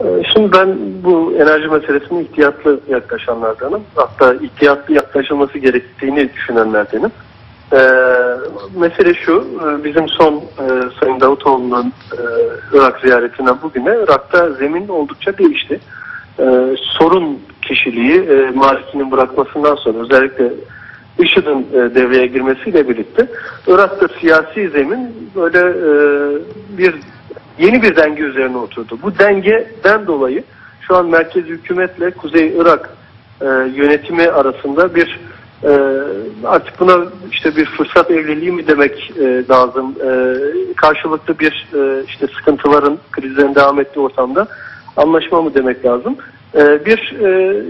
Ee, Şimdi ben bu enerji meselesine ihtiyatlı yaklaşanlardanım. Hatta ihtiyatlı yaklaşılması gerektiğini düşünenlerdenim. Ee, mesele şu, e, bizim son e, Sayın Davutoğlu'nun e, Irak ziyaretinden bugüne Irak'ta zemin oldukça değişti. Ee, sorun kişiliği e, Maliki'nin bırakmasından sonra özellikle IŞİD'in e, devreye girmesiyle birlikte Irak'ta siyasi zemin böyle e, bir yeni bir denge üzerine oturdu. Bu dengeden dolayı şu an merkezi hükümetle Kuzey Irak e, yönetimi arasında bir e, artık buna işte bir fırsat evliliği mi demek e, lazım. E, karşılıklı bir e, işte sıkıntıların krizlerin devam ettiği ortamda anlaşma mı demek lazım. E, bir e,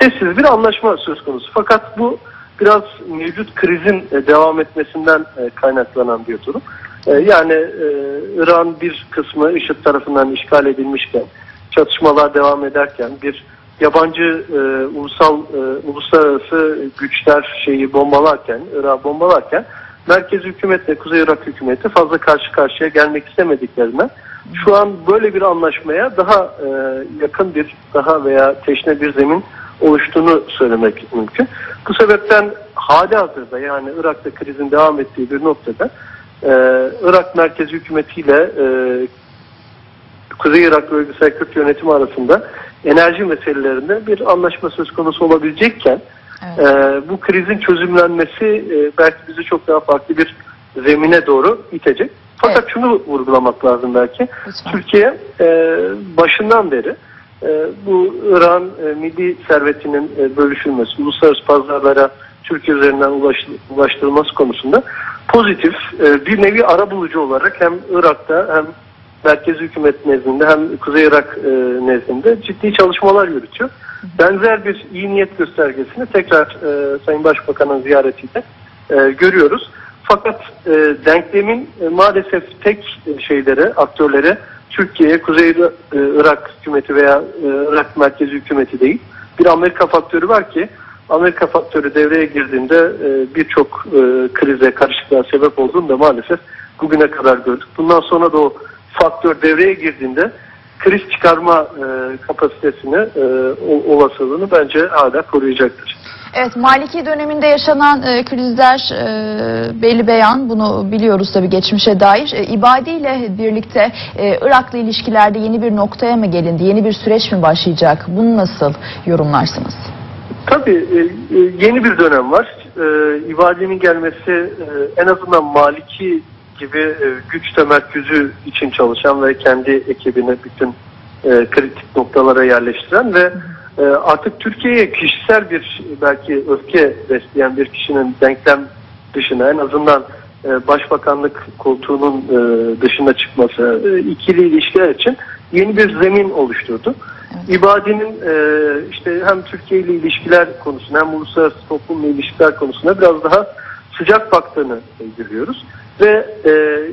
sessiz bir anlaşma söz konusu. Fakat bu biraz mevcut krizin e, devam etmesinden e, kaynaklanan bir durum. E, Yani e, İran bir kısmı IŞİD tarafından işgal edilmişken, çatışmalar devam ederken bir yabancı e, ulusal e, uluslararası güçler şeyi bombalarken, Irak bombalarken merkez hükümetle Kuzey Irak hükümeti fazla karşı karşıya gelmek istemediklerinden şu an böyle bir anlaşmaya daha e, yakın bir daha veya teşne bir zemin oluştuğunu söylemek mümkün. Bu sebepten hali hazırda yani Irak'ta krizin devam ettiği bir noktada e, Irak merkezi hükümetiyle e, Kuzey Irak bölgesel Kürt yönetimi arasında enerji meselelerinde bir anlaşma söz konusu olabilecekken Evet. e, bu krizin çözümlenmesi e, belki bizi çok daha farklı bir zemine doğru itecek. Fakat Evet. şunu vurgulamak lazım belki. Lütfen. Türkiye e, başından beri e, bu İran e, milli servetinin e, bölüşülmesi, uluslararası pazarlara Türkiye üzerinden ulaş, ulaştırılması konusunda pozitif e, bir nevi arabulucu olarak hem Irak'ta hem merkezi hükümet nezdinde hem Kuzey Irak e, nezdinde ciddi çalışmalar yürütüyor. Benzer bir iyi niyet göstergesini tekrar e, Sayın Başbakan'ın ziyaretiyle görüyoruz. Fakat denklemin maalesef tek şeylere, aktörlere Türkiye, Kuzey Irak- hükümeti veya Irak merkezi hükümeti değil. Bir Amerika faktörü var ki Amerika faktörü devreye girdiğinde e, birçok e, krize, karışıklığa sebep olduğunu da maalesef bugüne kadar gördük. Bundan sonra da o faktör devreye girdiğinde kriz çıkarma e, kapasitesini, olasılığını bence hala koruyacaktır. Evet, Maliki döneminde yaşanan e, krizler e, belli beyan, bunu biliyoruz tabii geçmişe dair. E, İbadi ile birlikte e, Irak'la ilişkilerde yeni bir noktaya mı gelindi, yeni bir süreç mi başlayacak? Bunu nasıl yorumlarsınız? Tabii e, e, yeni bir dönem var. E, İbadenin gelmesi en azından Maliki gibi güç temerküzü için çalışan ve kendi ekibini bütün kritik noktalara yerleştiren ve artık Türkiye'ye kişisel bir belki öfke besleyen bir kişinin denklem dışına en azından başbakanlık koltuğunun dışına çıkması ikili ilişkiler için yeni bir zemin oluşturdu. İbadi'nin e, işte hem Türkiye ile ilişkiler konusunda hem uluslararası toplumla ilişkiler konusunda biraz daha sıcak baktığını görüyoruz. Ve e,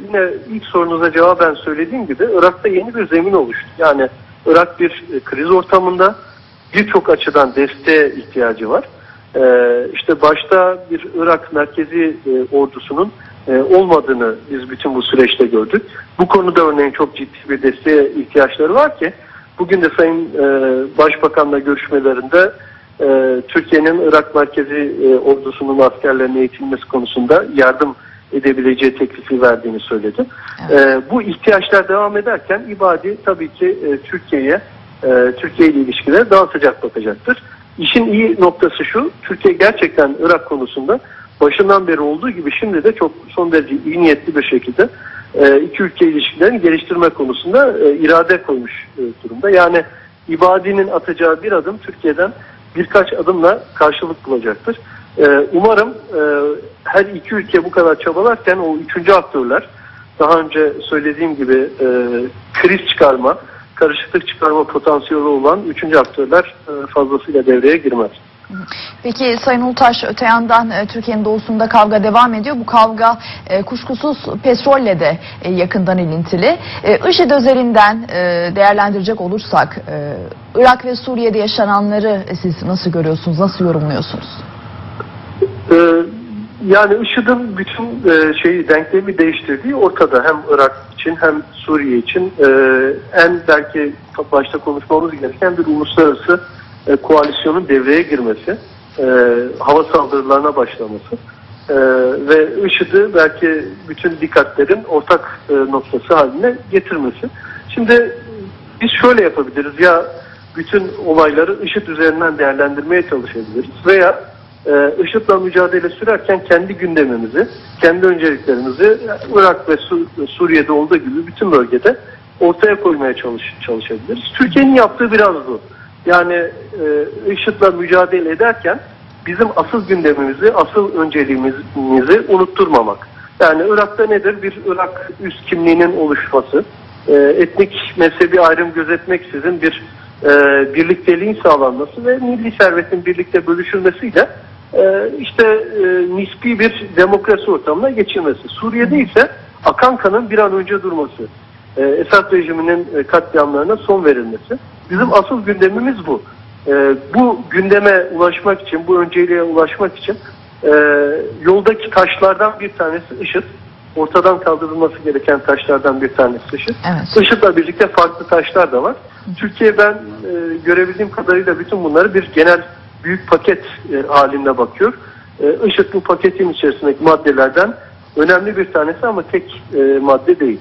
yine ilk sorunuza cevaben söylediğim gibi Irak'ta yeni bir zemin oluştu. Yani Irak bir e, kriz ortamında birçok açıdan desteğe ihtiyacı var. E, işte başta bir Irak merkezi e, ordusunun e, olmadığını biz bütün bu süreçte gördük. Bu konuda örneğin çok ciddi bir desteğe ihtiyaçları var ki bugün de Sayın e, Başbakan'la görüşmelerinde e, Türkiye'nin Irak merkezi e, ordusunun askerlerine eğitilmesi konusunda yardım edebileceği teklifi verdiğini söyledi. E, bu ihtiyaçlar devam ederken İbadi tabii ki e, Türkiye'ye e, Türkiye ile ilişkilere daha sıcak bakacaktır. İşin iyi noktası şu, Türkiye gerçekten Irak konusunda başından beri olduğu gibi şimdi de çok son derece iyi niyetli bir şekilde iki ülke ilişkilerini geliştirme konusunda e, irade koymuş e, durumda. Yani İbadi'nin atacağı bir adım Türkiye'den birkaç adımla karşılık bulacaktır. E, umarım e, her iki ülke bu kadar çabalarken o üçüncü aktörler daha önce söylediğim gibi e, kriz çıkarma, karışıklık çıkarma potansiyeli olan üçüncü aktörler e, fazlasıyla devreye girmez. Peki Sayın Ulutaş öte yandan e, Türkiye'nin doğusunda kavga devam ediyor. Bu kavga e, kuşkusuz petrolle de e, yakından ilintili. E, IŞİD üzerinden e, değerlendirecek olursak e, Irak ve Suriye'de yaşananları e, siz nasıl görüyorsunuz, nasıl yorumluyorsunuz? Ee, Yani IŞİD'in bütün e, şeyi denklemi değiştirdiği ortada. Hem Irak için hem Suriye için e, en belki başta konuşmamız gereken bir uluslararası e, koalisyonun devreye girmesi, e, hava saldırılarına başlaması e, ve IŞİD'i belki bütün dikkatlerin ortak e, noktası haline getirmesi. Şimdi biz şöyle yapabiliriz ya bütün olayları IŞİD üzerinden değerlendirmeye çalışabiliriz veya e, IŞİD'le mücadele sürerken kendi gündemimizi, kendi önceliklerimizi Irak ve Su- Suriye'de olduğu gibi bütün bölgede ortaya koymaya çalış, çalışabiliriz. Türkiye'nin yaptığı biraz bu. Yani e, IŞİD'le mücadele ederken bizim asıl gündemimizi, asıl önceliğimizi unutturmamak. Yani Irak'ta nedir? Bir Irak üst kimliğinin oluşması, e, etnik mezhebi ayrım gözetmeksizin bir e, birlikteliğin sağlanması ve milli servetin birlikte bölüşülmesiyle e, işte e, nispi bir demokrasi ortamına geçilmesi. Suriye'de ise akan kanın bir an önce durması. E, Esad rejiminin e, katliamlarına son verilmesi. Bizim asıl gündemimiz bu. E, bu gündeme ulaşmak için, bu önceliğe ulaşmak için e, yoldaki taşlardan bir tanesi IŞİD. Ortadan kaldırılması gereken taşlardan bir tanesi IŞİD. Evet. IŞİD'le birlikte farklı taşlar da var. Türkiye ben e, görebildiğim kadarıyla bütün bunları bir genel büyük paket e, halinde bakıyor. E, IŞİD bu paketin içerisindeki maddelerden önemli bir tanesi ama tek e, madde değil.